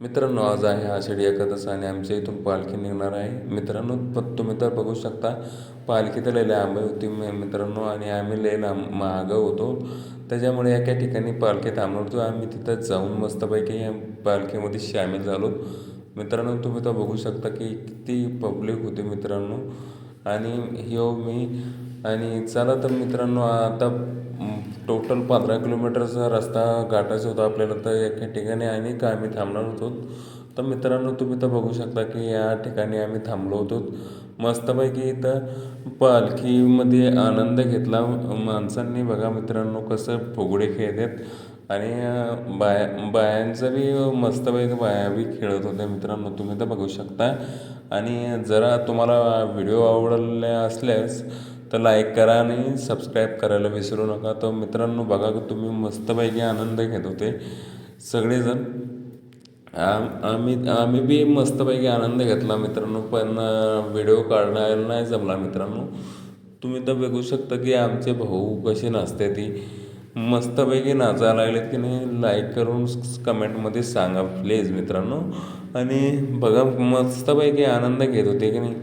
मित्रांनो आज आहे आषाढी एकादश आणि आमच्या इथून पालखी निघणार आहे. मित्रांनो प तुम्ही तर बघू शकता पालखी तर लय लांब होती मित्रांनो आणि आम्ही लय लांब मागं होतो. त्याच्यामुळे एका ठिकाणी पालखी थांबणार होतो आम्ही तिथं जाऊन मस्तपैकी या पालखीमध्ये सामील झालो. मित्रांनो तुम्ही तर बघू शकता की किती पब्लिक होते मित्रांनो. आणि हो मी आणि चला तर मित्रांनो आता टोटल पंधरा किलोमीटरचा रस्ता गाठायचा होता आपल्याला तर एका ठिकाणी आणि का आम्ही थांबणार होतो. तर मित्रांनो तुम्ही तर बघू शकता की या ठिकाणी आम्ही थांबलो होतो. मस्तपैकी इथं पालखीमध्ये आनंद घेतला. माणसांनी बघा मित्रांनो कसं फुगडे खेळतात. आणि बाया बायांचं बी मस्तपैकी बाया बी खेळत होत्या मित्रांनो तुम्ही तर बघू शकता. आणि जरा तुम्हाला व्हिडिओ आवडल्या असल्यास तर लाईक करा आणि सबस्क्राईब करायला विसरू नका. तर मित्रांनो बघा की तुम्ही मस्तपैकी आनंद घेत होते. सगळेजण आम आम्ही आम्ही बी मस्तपैकी आनंद घेतला मित्रांनो पण व्हिडिओ काढायला नाही जमला मित्रांनो. तुम्ही तर बघू शकता की आमचे भाऊ कसे नाचते ती. मस्तपैकी नाचायला लागलेत की नाही लाईक करून कमेंटमध्ये सांगा प्लीज मित्रांनो. आणि बघा मस्तपैकी आनंद घेत होते की नाही.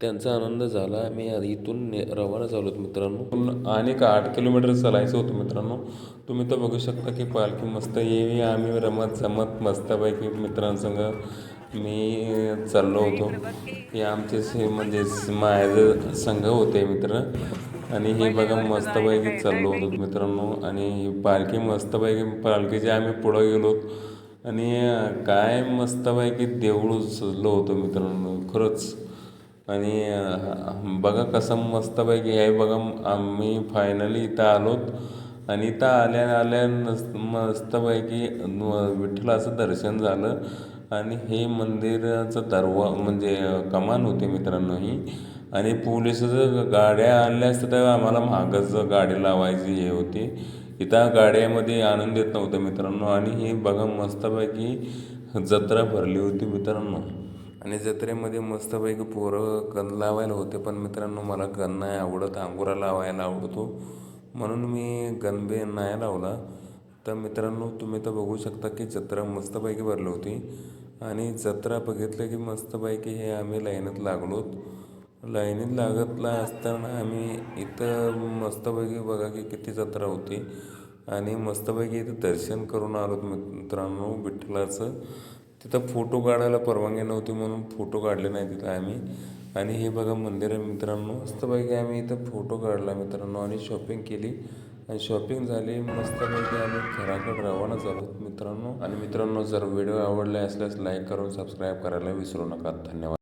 त्यांचा आनंद झाला. मी आधी इथून रवाना झालो होतो मित्रांनो. पण आणि का आठ किलोमीटर चालायचं होतं मित्रांनो. तुम्ही तर बघू शकता की पालखी मस्त येवी आम्ही रमत जमत मस्तपैकी मित्रांसंग मी चाललो होतो. हे आमचे म्हणजे माझे संघ होते मित्र. आणि हे बघा मस्तपैकी चाललो होतो मित्रांनो. आणि पालखी मस्तपैकी पालखीचे आम्ही पुढं गेलो. आणि काय मस्तपैकी देऊळ सजलो होतो मित्रांनो खरंच. आणि बघा कसं मस्तपैकी आहे बघा आम्ही फायनली इथं आलोत. आणि इथं आल्या आल्या नस मस्तपैकी न- विठ्ठलाचं दर्शन झालं. आणि हे मंदिराचं दरवा म्हणजे कमान होते मित्रांनो ही. आणि पोलिसाचं गाड्या आणल्या असत्या तर आम्हाला मागच गाडी लावायची हे होती. इथं गाड्यामध्ये आणून देत नव्हतं मित्रांनो. आणि हे बघा मस्तपैकी जत्रा भरली होती मित्रांनो. आणि जत्रेमध्ये मस्तपैकी पोरं गन लावायला होते पण मित्रांनो मला गन नाही आवडत. अंगुरा लावायला आवडतो. म्हणून मी गनबे नाही लावला. तर मित्रांनो तुम्ही तर बघू शकता की जत्रा मस्तपैकी भरली होती. आणि जत्रा बघितलं की मस्तपैकी हे आम्ही लाईनीत लागलोत. लाईनीत लागतला असताना आम्ही इथं मस्तपैकी बघा की किती जत्रा होती. आणि मस्तपैकी इथं दर्शन करून आलो मित्रांनो विठ्ठलाचं तिथं फोटो काढायला परवानगी नव्हती म्हणून फोटो काढले नाही तिथं आम्ही. आणि हे बघा मंदिर आहे मित्रांनो. मस्तपैकी आम्ही इथं फोटो काढला मित्रांनो आणि शॉपिंग केली. आणि शॉपिंग झाली. मस्तपैकी आम्ही घराकडे रवाना झालो मित्रांनो. आणि मित्रांनो जर व्हिडिओ आवडला असल्यास लाईक करून सबस्क्राईब करायला विसरू नका. धन्यवाद.